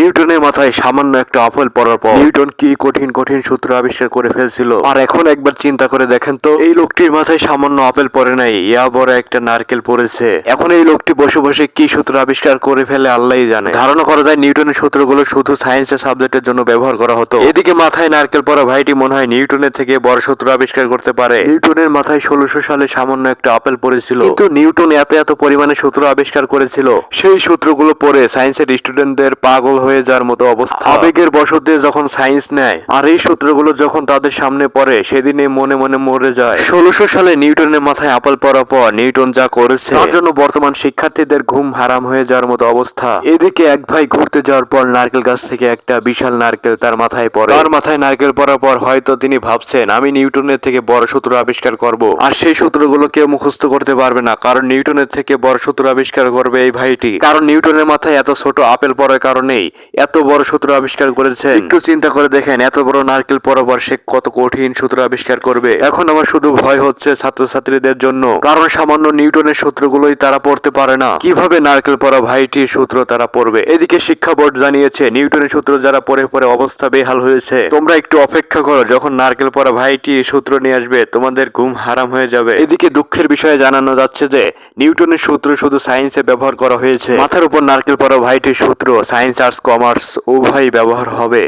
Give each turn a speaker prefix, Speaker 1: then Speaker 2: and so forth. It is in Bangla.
Speaker 1: নিউটনের মাথায় সামান্য একটা আপেল পড়ার পর নিউটন কি কঠিন কঠিন সূত্র আবিষ্কার করে ফেলছিল? আর এখন একবার চিন্তা করে দেখেন তো, এই লোকটির মাথায় সামান্য আপেল পড়ে নাই, ইয়া বড় একটা নারকেল পড়েছে। এখন এই লোকটি বসে বসে কি সূত্র আবিষ্কার করে ফেলে আল্লাহই জানে। ধারণা করা যায় নিউটনের সূত্রগুলো শুধু সায়েন্সের সাবজেক্টের জন্য ব্যবহার করা হতো। এদিকে মাথায় নারকেল পড়া ভাইটি মনে হয় নিউটনের থেকে বড় সূত্র আবিষ্কার করতে পারে। নিউটনের মাথায় ষোলোশো সালে সামান্য একটা আপেল পড়েছিল। কিন্তু নিউটন এত এত পরিমাণে সূত্র আবিষ্কার করেছিল। সেই সূত্রগুলো পড়ে সায়েন্সের স্টুডেন্টদের পাগল হয়ে যাওয়ার মতো অবস্থা। আবেগের বশতে যখন সায়েন্স নেয়, আর এই সূত্রগুলো যখন তাদের সামনে পড়ে সেদিনে মনে মনে মরে যায়। ষোলোশো সালে নিউটনের মাথায় আপেল পড়ার পর নিউটন যা করেছে, তার জন্য বর্তমান শিক্ষার্থীদের ঘুম হারাম হয়ে যাওয়ার মতো অবস্থা। এদিকে এক ভাই ঘুরতে যাওয়ার পর নারকেল গাছ থেকে একটা বিশাল নারকেল তার মাথায় পড়ে। তার মাথায় নারকেল পড়ার পর হয়তো তিনি ভাবছেন, আমি নিউটনের থেকে বড় সূত্র আবিষ্কার করব। আর সেই সূত্রগুলো কেউ মুখস্থ করতে পারবে না, কারণ নিউটনের থেকে বড় সূত্র আবিষ্কার করবে এই ভাইটি। কারণ নিউটনের মাথায় এত ছোট আপেল পড়ার কারণেই এত বড় সূত্র আবিষ্কার করেছে একটু চিন্তা করে দেখেন এত বড় নারকেল পড়ার পর সে কত কঠিন সূত্র আবিষ্কার করবে। এখন আমার শুধু ভয় হচ্ছে ছাত্রছাত্রীদের জন্য। কারণ সামান্য নিউটনের সূত্রগুলোই তারা পড়তে পারে না। কীভাবে নারকেল পড়া ভাইটির সূত্র তারা পড়বে? এদিকে শিক্ষা বোর্ড জানিয়েছে নিউটনের সূত্র যারা পড়ে পড়ে অবস্থা বেহাল হয়েছে। তোমরা একটু অপেক্ষা করো যখন নারকেল পড়া ভাইটি সূত্র নিয়ে আসবে তোমাদের ঘুম হারাম হয়ে যাবে। এদিকে দুঃখের বিষয়ে জানানো যাচ্ছে যে নিউটনের সূত্র শুধু সায়েন্সে ব্যবহার করা হয়েছে। মাথার উপর নারকেল পড়া ভাইটির সূত্র সায়েন্স আর্টস কমার্স উভয়ই ব্যবহার হবে।